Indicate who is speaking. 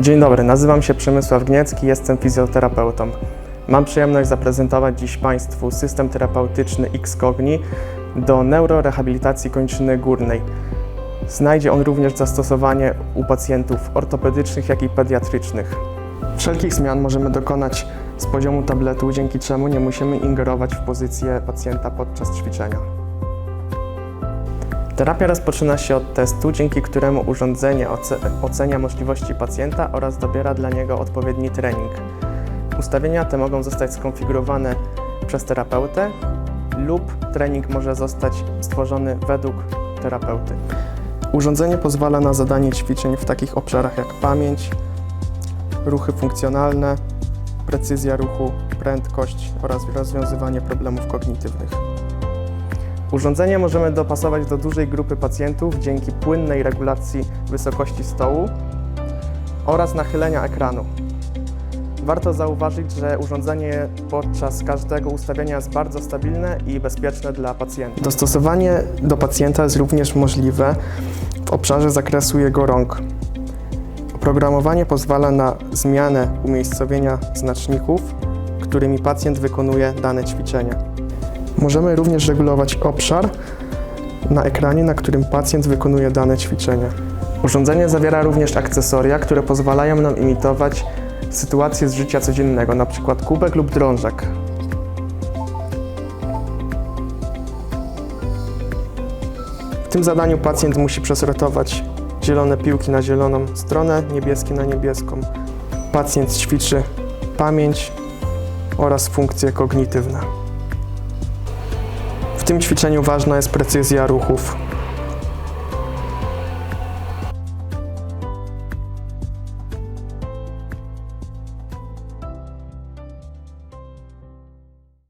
Speaker 1: Dzień dobry, nazywam się Przemysław Gniecki, jestem fizjoterapeutą. Mam przyjemność zaprezentować dziś Państwu system terapeutyczny X-Cogni do neurorehabilitacji kończyny górnej. Znajdzie on również zastosowanie u pacjentów ortopedycznych, jak i pediatrycznych. Wszelkich zmian możemy dokonać z poziomu tabletu, dzięki czemu nie musimy ingerować w pozycję pacjenta podczas ćwiczenia. Terapia rozpoczyna się od testu, dzięki któremu urządzenie oce- ocenia możliwości pacjenta oraz dobiera dla niego odpowiedni trening. Ustawienia te mogą zostać skonfigurowane przez terapeutę lub trening może zostać stworzony według terapeuty. Urządzenie pozwala na zadanie ćwiczeń w takich obszarach jak pamięć, ruchy funkcjonalne, precyzja ruchu, prędkość oraz rozwiązywanie problemów kognitywnych. Urządzenie możemy dopasować do dużej grupy pacjentów dzięki płynnej regulacji wysokości stołu oraz nachylenia ekranu. Warto zauważyć, że urządzenie podczas każdego ustawienia jest bardzo stabilne i bezpieczne dla pacjenta. Dostosowanie do pacjenta jest również możliwe w obszarze zakresu jego rąk. Oprogramowanie pozwala na zmianę umiejscowienia znaczników, którymi pacjent wykonuje dane ćwiczenie. Możemy również regulować obszar na ekranie, na którym pacjent wykonuje dane ćwiczenie. Urządzenie zawiera również akcesoria, które pozwalają nam imitować sytuacje z życia codziennego, np. kubek lub drążek. W tym zadaniu pacjent musi przesortować zielone piłki na zieloną stronę, niebieskie na niebieską. Pacjent ćwiczy pamięć oraz funkcje kognitywne. W tym ćwiczeniu ważna jest precyzja ruchów.